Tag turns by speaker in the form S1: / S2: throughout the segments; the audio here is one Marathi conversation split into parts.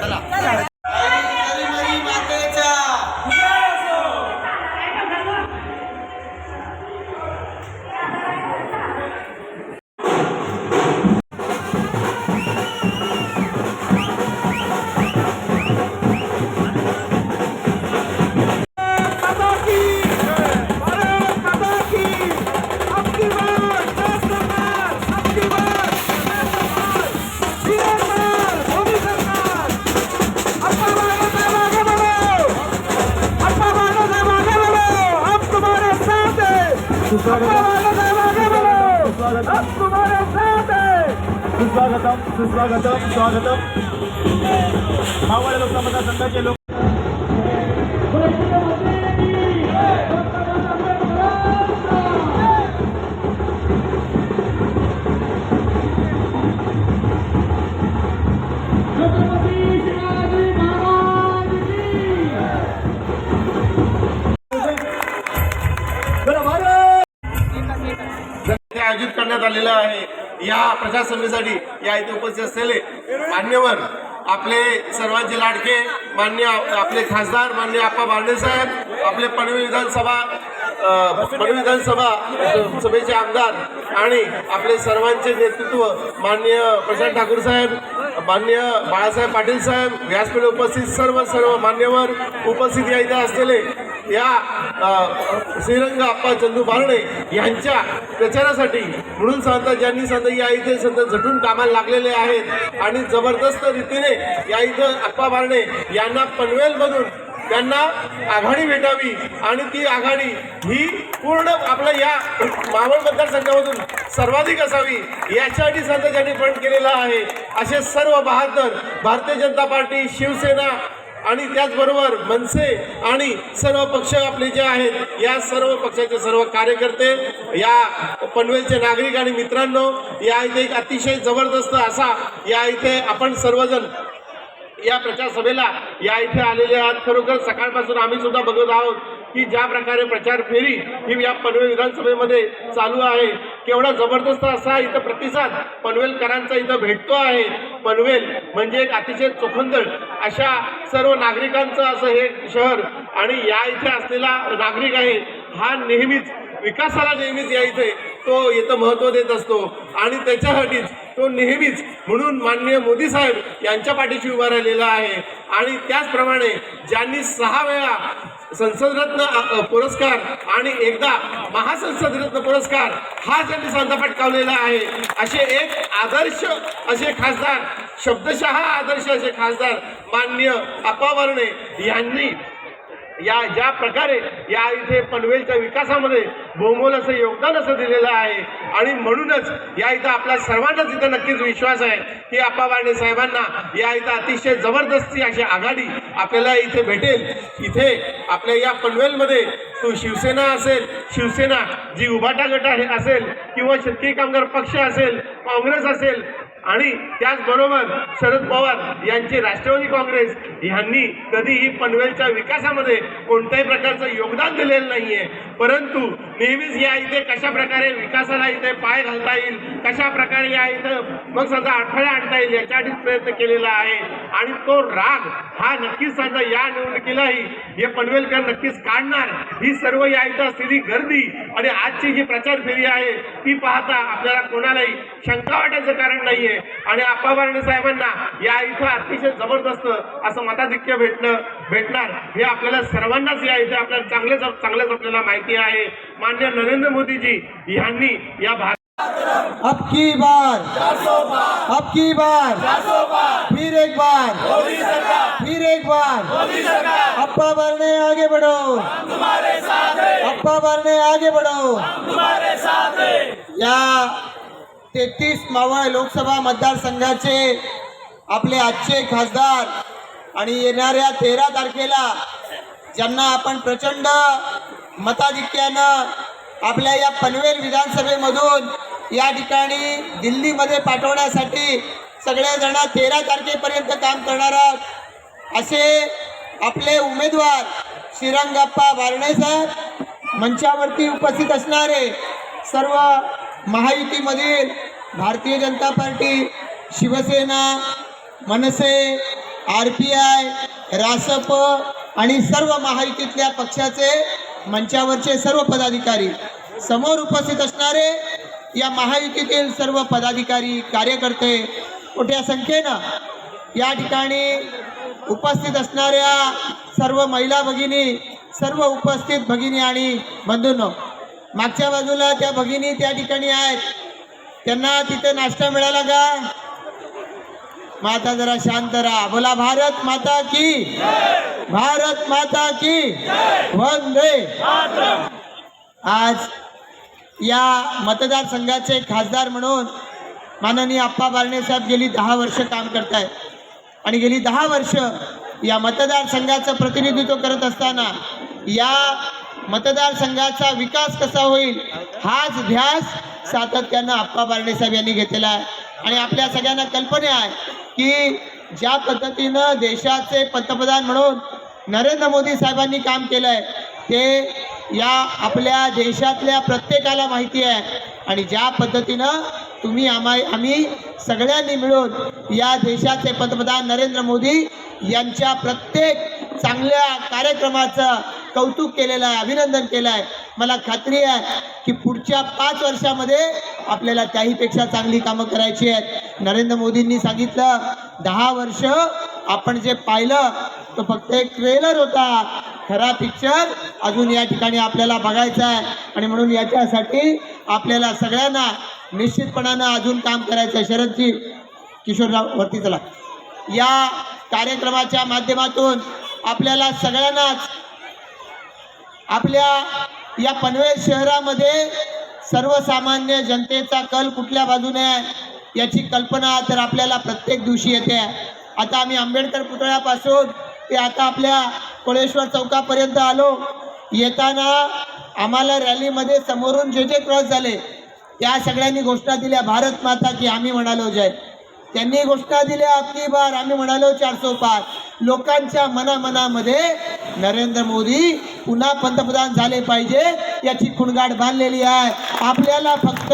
S1: चला.
S2: सुस्वागतम सुस्वागतम स्वागतम मावळ लोकसभा लोक
S3: आहे या या इथे उपस्थित असलेले मान्यवर आपले सर्वांचे लाडके मान्य आपले खासदार मान्य आप्पा बांडे साहेब आपले पनवेल विधानसभा विधानसभा सभेचे आमदार आणि आपले सर्वांचे नेतृत्व मान्य प्रशांत ठाकूर साहेब मान्य बाळासाहेब पाटील साहेब व्यासपीठ उपस्थित सर्व सर्व मान्यवर उपस्थित या इथे असलेले या श्रीरंग आप्पा चंदू बारणे यांच्या प्रचारासाठी म्हणून सांगता ज्यांनी सांगता या इथे संत झटून कामाला लागलेले आहेत आणि जबरदस्त रीतीने या इथं आप्पा बारणे यांना पनवेलमधून त्यांना आघाडी भेटावी आणि ती आघाडी ही पूर्ण आपल्या या मावळ मतदारसंघामधून सर्वाधिक असावी याच्यासाठी संत त्यांनी फंड केलेला आहे असे सर्व बहात्तर भारतीय जनता पार्टी शिवसेना आणि त्याचबरोबर मनसे आणि सर्व पक्ष आपले जे आहेत या सर्व पक्षाचे सर्व कार्यकर्ते या पनवेलचे नागरिक आणि मित्रांनो या इथे एक अतिशय जबरदस्त असा या इथे आपण सर्वजण या प्रचार सभेला या इथे आलेले आहात. खरोखर सकाळपासून आम्ही सुद्धा बघत आहोत की ज्या प्रकारे प्रचार फेरी ही या पनवेल विधानसभेमध्ये चालू आहे. केवढा जबरदस्त असा इथं प्रतिसाद पनवेलकरांचा इथं भेटतो आहे. पनवेल म्हणजे एक अतिशय चोखंदळ अशा सर्व नागरिकांचं असं हे शहर आणि या इथे असलेला नागरिक आहे. हा नेहमीच विकासाला नेहमीच या इथे तो इथं महत्त्व देत असतो. आणि त्याच्यासाठीच तो नेहमीच म्हणून माननीय मोदी साहेब यांच्या पाठीशी उभा राहिलेला आहे. आणि त्याचप्रमाणे ज्यांनी सहा वेळा संसदरत्न रत्न पुरस्कार आणि एकदा महासंसद रत्न पुरस्कार हा ज्यांनी सांधा पटकावलेला आहे असे एक आदर्श असे खासदार शब्दशः आदर्श असे खासदार माननीय अपावर्णे यांनी या ज्या प्रकारे या इथे पनवेलच्या विकासामध्ये बहुमोल असं योगदान असं दिलेलं आहे. आणि म्हणूनच या इथं आपल्या सर्वांनाच इथं नक्कीच विश्वास आहे की आप्पा बाणे साहेबांना या इथं अतिशय जबरदस्ती अशी आघाडी आपल्याला इथे भेटेल. इथे आपल्या या पनवेलमध्ये तो शिवसेना असेल शिवसेना जी उभाटा गट आहे असेल किंवा शेतकरी कामगार पक्ष असेल काँग्रेस असेल आणि त्याचबरोबर शरद पवार यांची राष्ट्रवादी काँग्रेस यांनी कधीही पनवेलच्या विकासामध्ये कोणत्याही प्रकारचं योगदान दिलेलं नाहीये. परंतु नेहमीच या इथे कशा प्रकारे विकासाला इथे पाय घालता येईल? कशा प्रकारे या इथं मग समजा अडथळा आणता येईल? याच्यासाठीच प्रयत्न केलेला आहे. आणि तो राग हा नक्कीच समजा या निवडणुकीलाही हे पनवेलकर नक्कीच काढणार. ही सर्व या इथं असलेली गर्दी आणि आजची जी प्रचार फेरी आहे ती पाहता आपल्याला कोणालाही शंका वाटायचं कारण नाहीये. आणि आप्पा बारणे साहेबांना या इथं अतिशय जबरदस्त असं मताधिक्य भेटणं भेटणार हे आपल्याला सर्वांनाच या इथे आपल्याला चांगलेच चांगलेच आपल्याला माहिती आहे. मान्य नरेंद्र मोदीजी यांनी या भाग
S4: अब की बार। अब की बार। फिर एक बार। फिर एक बार। अप्पा बढ़ने आगे बढ़ो। अप्पा बढ़ने आगे बढ़ो। या तेहतीस मावळ लोकसभा मतदारसंघाचे आपले आजचे खासदार आणि येणाऱ्या तेरा तारखेला ज्यांना आपण प्रचंड मताधिक्यानं आपल्या या पनवेल विधानसभेमधून या ठिकाणी दिल्लीमध्ये पाठवण्यासाठी सगळेजण तेरा तारखेपर्यंत काम करणार आहोत. असे आपले उमेदवार श्रीरंगाप्पा बारणे साहेब मंचावरती उपस्थित असणारे सर्व महायुतीमधील Bharatiya Janata Party Shiv Sena Manse R P I Rasap आणि सर्व महायुतीतल्या पक्षाचे मंचावरचे सर्व पदाधिकारी समोर उपस्थित असणारे या महायुतीतील सर्व पदाधिकारी कार्यकर्ते मोठ्या संख्येनं या ठिकाणी उपस्थित असणाऱ्या सर्व महिला भगिनी सर्व उपस्थित भगिनी आणि बंधूंनो मागच्या बाजूला त्या भगिनी त्या ठिकाणी आहेत त्यांना तिथे नाश्ता मिळाला का? माता जरा शांत राहा. बोला भारत माता की भारत माता की वंदे. आज या मतदारसंघाचे खासदार म्हणून माननीय आप्पा बारणे साहेब गेली दहा वर्ष काम करतायत. आणि गेली दहा वर्ष या मतदारसंघाचं प्रतिनिधित्व करत असताना या मतदारसंघाचा विकास कसा होईल हाच ध्यास सातत्यानं आप्पा बारणे साहेब यांनी घेतलेला आहे. आणि आपल्या सगळ्यांना कल्पना आहे की ज्या पद्धतीनं देशाचे पंतप्रधान म्हणून नरेंद्र मोदी साहेबांनी काम केलं आहे ते या आपल्या देशातल्या प्रत्येकाला माहिती आहे. आणि ज्या पद्धतीनं तुम्ही आम्हा आम्ही सगळ्यांनी मिळून या देशाचे पंतप्रधान नरेंद्र मोदी यांच्या प्रत्येक चांगल्या कार्यक्रमाचं कौतुक केलेलं आहे अभिनंदन केलं आहे मला खात्री आहे की पुढच्या पाच वर्षामध्ये आपल्याला त्याहीपेक्षा चांगली कामं करायची आहेत. नरेंद्र मोदींनी सांगितलं दहा वर्ष आपण जे पाहिलं तो फक्त एक ट्रेलर होता. खरा पिक्चर अजून या ठिकाणी आपल्याला बघायचा आहे. आणि म्हणून याच्यासाठी आपल्याला सगळ्यांना निश्चितपणानं अजून काम करायचं आहे. शरदजी किशोरराव वरती चला. या कार्यक्रमाच्या माध्यमातून आपल्याला सगळ्यांनाच आपल्या या पनवेल शहरामध्ये सर्वसामान्य जनतेचा कल कुठल्या बाजूने आहे? याची कल्पना तर आपल्याला प्रत्येक दिवशी येते. आता आम्ही आंबेडकर पुतळ्यापासून ते आता आपल्या कोळेश्वर चौकापर्यंत आलो. येताना आम्हाला रॅलीमध्ये समोरून जे जे क्रॉस झाले त्या सगळ्यांनी घोषणा दिल्या भारत माता की आम्ही म्हणालो जय. त्यांनी घोषणा दिल्या आपली बार आम्ही म्हणालो चारसो पार. लोकांच्या मनामनामध्ये नरेंद्र मोदी पुन्हा पंतप्रधान झाले पाहिजे याची खुणगाट बांधलेली आहे. आपल्याला फक्त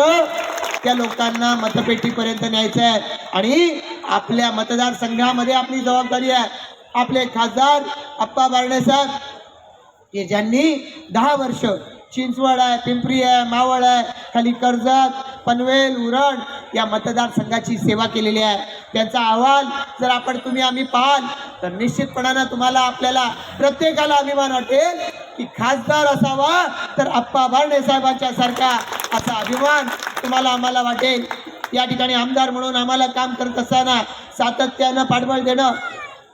S4: त्या लोकांना मतपेटीपर्यंत न्यायचं आहे. आणि आपल्या मतदारसंघामध्ये आपली जबाबदारी आहे. आपले खासदार अप्पा बारणे साहेब की ज्यांनी दहा वर्ष चिंचवड आहे पिंपरी आहे मावळ आहे खाली कर्जत पनवेल उरण या मतदारसंघाची सेवा केलेली आहे. त्यांचा अहवाल जर आपण तुम्ही आम्ही पाहाल तर निश्चितपणानं तुम्हाला आपल्याला प्रत्येकाला अभिमान वाटेल की खासदार असावा तर आप्पा बारणे साहेबांच्या सारखा असा अभिमान तुम्हाला आम्हाला वाटेल. या ठिकाणी आमदार म्हणून आम्हाला काम करत असताना सातत्यानं पाठबळ देणं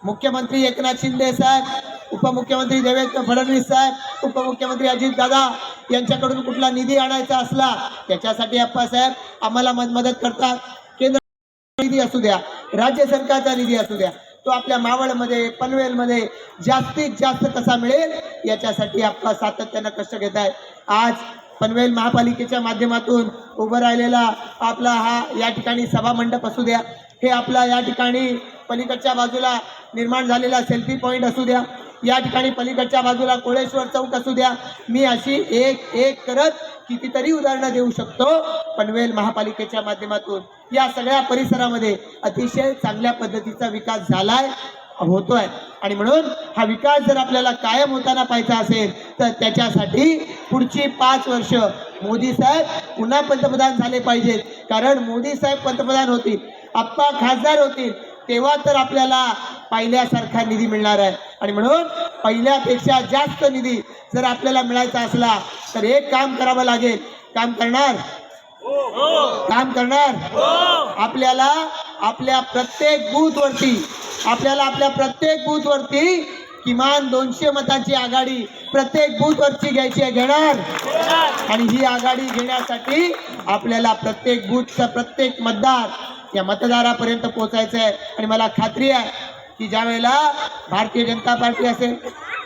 S4: मुख्यमंत्री एकनाथ शिंदे साहेब उपमुख्यमंत्री देवेंद्र फडणवीस साहेब उपमुख्यमंत्री अजित दादा यांच्याकडून कुठला निधी आणायचा असला त्याच्यासाठी अप्पासाहेब आम्हाला मद- मदत करतात. निधी असू द्या राज्य सरकारचा निधी असू द्या तो आपल्या मावळमध्ये पनवेलमध्ये जास्तीत जास्त कसा मिळेल याच्यासाठी आपला सातत्यानं कष्ट घेत आहे. आज पनवेल महापालिकेच्या माध्यमातून उभं राहिलेला आपला हा या ठिकाणी सभा मंडप असू द्या हे आपला या ठिकाणी पलीकडच्या बाजूला निर्माण झालेला सेल्फी पॉईंट असू द्या या ठिकाणी पलीकडच्या बाजूला कोळेश्वर चौक असू द्या मी अशी एक एक करत कितीतरी उदाहरणं देऊ शकतो. पनवेल महापालिकेच्या माध्यमातून या सगळ्या परिसरामध्ये अतिशय चांगल्या पद्धतीचा विकास झालाय होतोय. आणि म्हणून हा विकास जर आपल्याला कायम होताना पाहायचा असेल तर त्याच्यासाठी पुढची पाच वर्ष मोदी साहेब पुन्हा पंतप्रधान झाले पाहिजेत. कारण मोदी साहेब पंतप्रधान होतील आप्पा खासदार होतील तेव्हा तर आपल्याला पहिल्यासारखा निधी मिळणार आहे. आणि म्हणून पहिल्यापेक्षा जास्त निधी जर आपल्याला मिळायचा असला तर एक काम करावं लागेल. काम करणार? काम करणार? आपल्याला आपल्या प्रत्येक बूथवरती आपल्याला आपल्या प्रत्येक बूथवरती किमान दोनशे मताची आघाडी प्रत्येक बूथ वरची घ्यायची आहे. घेणार? आणि ही आघाडी घेण्यासाठी आपल्याला प्रत्येक बूथचा प्रत्येक मतदार या मतदारापर्यंत पोहोचायचं आहे. आणि मला खात्री आहे की ज्या वेळेला भारतीय जनता पार्टी असेल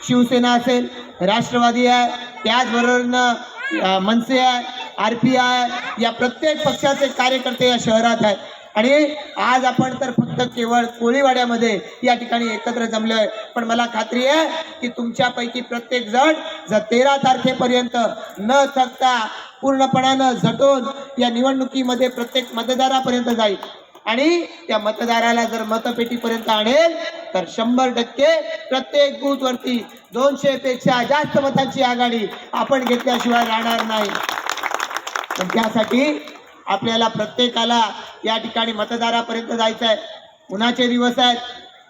S4: शिवसेना असेल राष्ट्रवादी आहे त्याचबरोबरनं मनसे आहे आर पी आय या प्रत्येक पक्षाचे कार्यकर्ते या शहरात आहेत. आणि आज आपण तर फक्त केवळ कोळीवाड्यामध्ये या ठिकाणी एकत्र जमलोय. पण मला खात्री आहे की तुमच्यापैकी प्रत्येक जण जर तेरा तारखेपर्यंत न थकता पूर्णपणानं झटून या निवडणुकीमध्ये प्रत्येक मतदारापर्यंत जाईल. आणि त्या मतदाराला जर मतपेटीपर्यंत आणेल तर शंभर टक्के प्रत्येक बूथ वरती दोनशे पेक्षा जास्त मतांची आघाडी आपण घेतल्याशिवाय राहणार नाही. पण त्यासाठी आपल्याला प्रत्येकाला या ठिकाणी मतदारापर्यंत जायचं आहे उन्हाचे दिवस आहेत.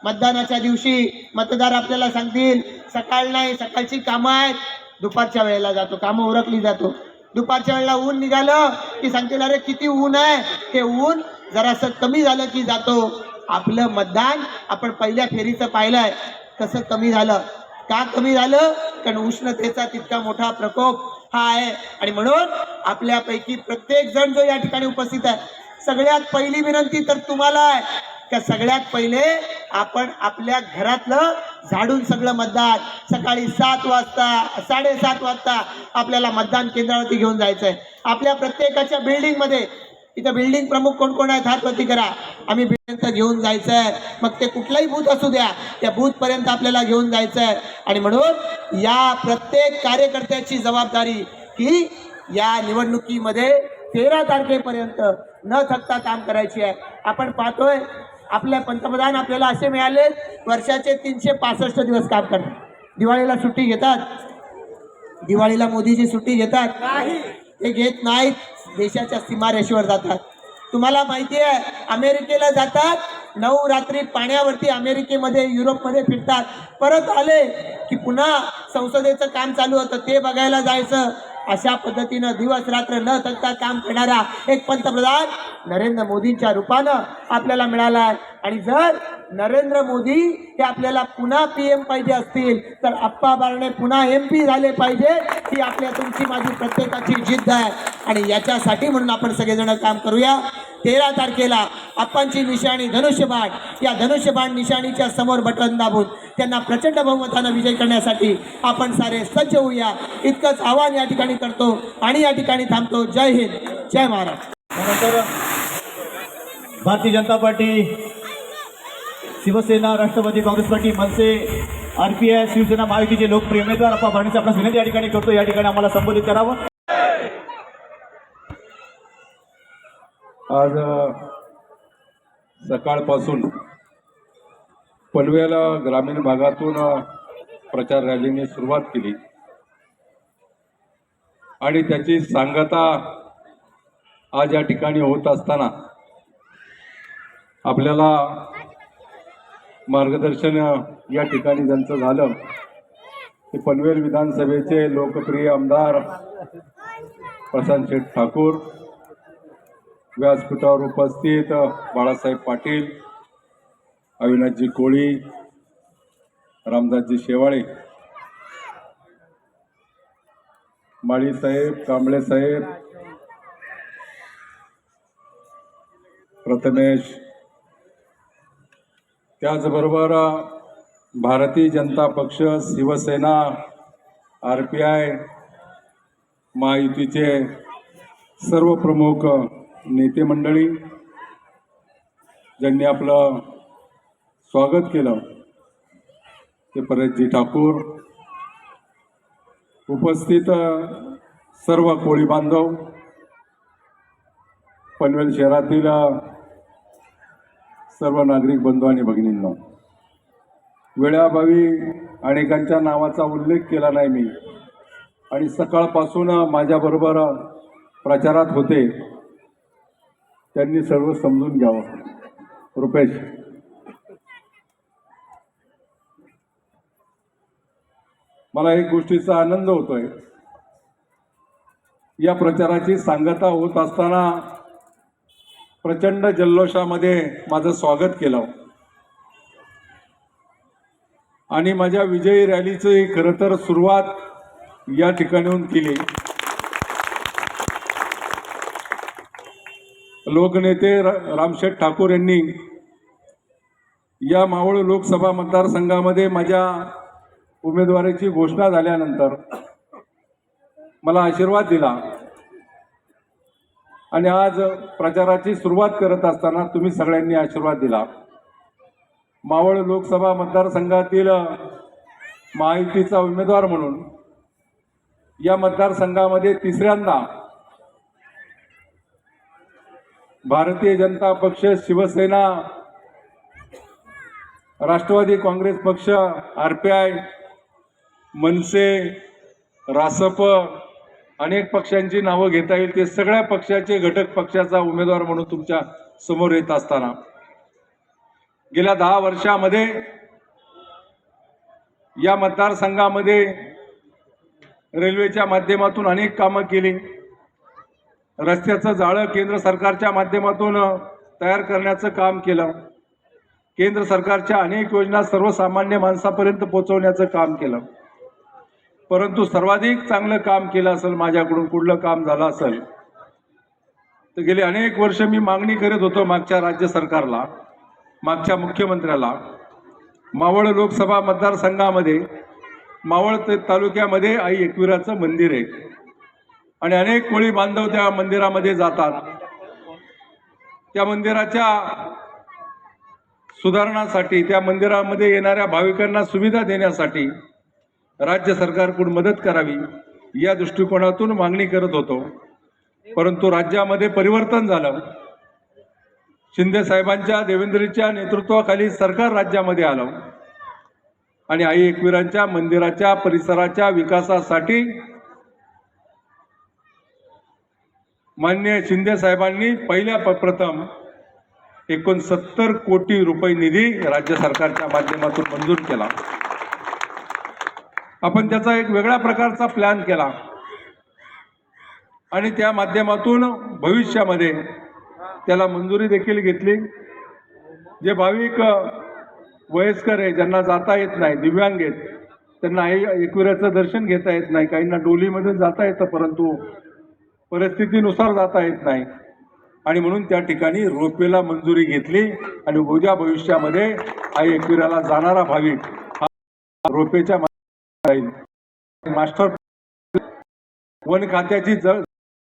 S4: मतदानाच्या दिवशी मतदार आपल्याला सांगतील सकाळ नाही सकाळची कामं आहेत. दुपारच्या वेळेला जातो कामं उरकली जातो. दुपारच्या वेळेला ऊन निघालं की सांगतील अरे किती ऊन आहे. ते ऊन जरासं कमी झालं की जातो. आपलं मतदान आपण पहिल्या फेरीचं पाहिलंय. कसं कमी झालं. का कमी झालं? कारण उष्णतेचा तितका मोठा प्रकोप हा आहे. आणि म्हणून आपल्यापैकी प्रत्येक जण जो या ठिकाणी उपस्थित आहे सगळ्यात पहिली विनंती तर तुम्हाला आहे त्या सगळ्यात पहिले आपण आपल्या घरातलं झाडून सगळं मतदान. सकाळी सात वाजता साडेसात वाजता आपल्याला मतदान केंद्रावरती घेऊन जायचं आहे आपल्या प्रत्येकाच्या बिल्डिंगमध्ये इथं बिल्डिंग प्रमुख कोण कोण आहेत हातवरती करा. आम्ही बिल्डिंग घेऊन जायचं आहे मग ते कुठलाही बूथ असू द्या त्या बूथपर्यंत आपल्याला घेऊन जायचं आहे आणि म्हणून या प्रत्येक कार्यकर्त्याची जबाबदारी की या निवडणुकीमध्ये तेरा तारखेपर्यंत न थकता काम करायची आहे. आपण पाहतोय आपल्या पंतप्रधान आपल्याला असे मिळाले वर्षाचे तीनशे पासष्ट दिवस काम करतात. दिवाळीला सुट्टी घेतात. दिवाळीला मोदीची सुट्टी घेतात. ते घेत नाहीत. देशाच्या सीमारेषेवर जातात. तुम्हाला माहिती आहे अमेरिकेला जातात. नऊ रात्री पाण्यावरती अमेरिकेमध्ये युरोपमध्ये फिरतात. परत आले की पुन्हा संसदेचं काम चालू होतं. ते बघायला जायचं. अशा पद्धतीनं दिवस रात्र न थकता काम करणारा एक पंतप्रधान नरेंद्र मोदींच्या रूपानं आपल्याला मिळाला आहे. आणि जर नरेंद्र मोदी हे आपल्याला पुन्हा पी एम पाहिजे असतील तर आप्पा बारणे पुन्हा एम पी झाले पाहिजे ही आपल्या तुमची माझी प्रत्येकाची जिद्द आहे. आणि याच्यासाठी म्हणून आपण सगळेजण काम करूया. तेरा तारखेला आप्पांची निशाणी धनुष्यबाण या धनुष्यबाण निशाणीच्या समोर बटन दाबून त्यांना प्रचंड बहुमतानं विजय करण्यासाठी आपण सारे सज्ज होऊया. इतकंच आव्हान या ठिकाणी करतो आणि या ठिकाणी थांबतो. जय हिंद. जय महाराष्ट्र.
S2: त्यानंतर Bharatiya Janata Party Shiv Sena Rashtrawadi Congress Party Manse R P I Shiv Sena महायुतीचे लोकप्रिय उमेदवार आपण बाणीचा आपला विनंती या ठिकाणी करतो. या ठिकाणी आम्हाला संबोधित करावं.
S5: आज सकाळपासून पनवेल ग्रामीण भागातून प्रचार रॅलीने सुरुवात केली. आणि त्याची सांगता आज या ठिकाणी होत असताना आपल्याला मार्गदर्शन या ठिकाणी ज्यांचं झालं ते पनवेल विधानसभेचे लोकप्रिय आमदार प्रशांत शेठ ठाकूर व्यासपीठावर उपस्थित बाळासाहेब पाटील अविनाशजी कोळी रामदासजी शेवाळे माळीसाहेब कांबळेसाहेब प्रथमेश. त्याचबरोबर भारतीय जनता पक्ष शिवसेना आर पी आय महायुतीचे सर्व प्रमुख नेते मंडळी ज्यांनी आपलं स्वागत केलं ते परतजी ठाकूर उपस्थित सर्व कोळी बांधव पनवेल शहरातील सर्व नागरिक बंधू आणि भगिनींना वेळाभावी अनेकांच्या नावाचा उल्लेख केला नाही मी आणि सकाळपासून माझ्याबरोबर प्रचारात होते. त्यांनी सर्व समजून घ्यावं. रुपेश. मला एक गोष्टीचा आनंद होतोय. या प्रचाराची सांगता होत असताना प्रचंड जल्लोषामध्ये माझं स्वागत केलं. आणि माझ्या विजयी रॅलीची खरं तर सुरुवात या ठिकाणीहून केली. लोकनेते रा रामशेठ ठाकूर यांनी या मावळ लोकसभा मतदारसंघामध्ये माझ्या उमेदवारीची घोषणा झाल्यानंतर मला आशीर्वाद दिला. आणि आज प्रचाराची सुरुवात करत असताना तुम्ही सगळ्यांनी आशीर्वाद दिला. मावळ लोकसभा मतदारसंघातील महायुतीचा उमेदवार म्हणून या मतदारसंघामध्ये तिसऱ्यांदा भारतीय जनता पक्ष शिवसेना राष्ट्रवादी काँग्रेस पक्ष R P I Manse Rasap अनेक पक्षांची नावं घेता येईल. ते सगळ्या पक्षाचे घटक पक्षाचा उमेदवार म्हणून तुमच्यासमोर येत असताना. गेल्या दहा वर्षामध्ये या मतदारसंघामध्ये रेल्वेच्या माध्यमातून अनेक कामं केली. रस्त्याचं जाळं केंद्र सरकारच्या माध्यमातून तयार करण्याचं काम केलं. केंद्र सरकारच्या अनेक योजना सर्वसामान्य माणसापर्यंत पोहोचवण्याचं काम केलं. परंतु सर्वाधिक चांगलं काम केलं असेल माझ्याकडून कुठलं काम झालं असेल तर गेले अनेक वर्ष मी मागणी करत होतो मागच्या राज्य सरकारला मागच्या मुख्यमंत्र्याला. मावळ लोकसभा मतदारसंघामध्ये मावळ ते तालुक्यामध्ये आई एकविराचं मंदिर आहे. आणि अनेक कोळी बांधव त्या मंदिरामध्ये जातात. त्या मंदिराच्या सुधारणासाठी त्या मंदिरामध्ये येणाऱ्या भाविकांना सुविधा देण्यासाठी राज्य सरकारकडून मदत करावी या दृष्टिकोनातून मागणी करत होतो. परंतु राज्यामध्ये परिवर्तन झालं. शिंदे साहेबांच्या देवेंद्रच्या नेतृत्वाखाली सरकार राज्यामध्ये आलं. आणि आई एकविरांच्या मंदिराच्या परिसराच्या विकासासाठी मान्य शिंदे साहेबांनी पहिल्या प्रथम एकोणसत्तर कोटी रुपये निधी राज्य सरकारच्या माध्यमातून मंजूर केला. आपण त्याचा एक वेगळ्या प्रकारचा प्लॅन केला. आणि त्या माध्यमातून भविष्यामध्ये त्याला मंजुरी देखील घेतली. जे भाविक वयस्कर आहे ज्यांना जाता येत नाही दिव्यांग आहेत त्यांना आई एकविराचं दर्शन घेता येत नाही काहींना डोलीमध्ये जाता येतं परंतु परिस्थितीनुसार जाता येत नाही. आणि म्हणून त्या ठिकाणी रोपेला मंजुरी घेतली आणि उद्या भविष्यामध्ये आई एकविराला जाणारा भाविक हा रोपेच्या जाईल. मास्टर वन खात्याची जळ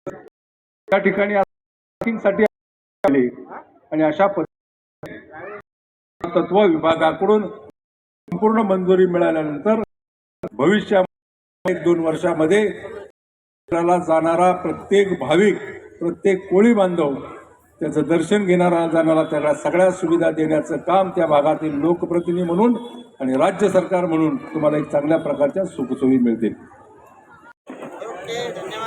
S5: त्या ठिकाणी साठी आले. आणि अशा तत्व विभागाकडून संपूर्ण मंजुरी मिळाल्यानंतर भविष्यामध्ये एक दोन वर्षामध्ये जाणारा प्रत्येक भाविक प्रत्येक कोळी बांधव त्याचं दर्शन घेणारा जाणारा त्याला सगळ्या सुविधा देण्याचं काम त्या भागातील लोकप्रतिनिधी म्हणून आणि राज्य सरकार म्हणून तुम्हाला एक चांगल्या प्रकारच्या सुखसोयी मिळतील.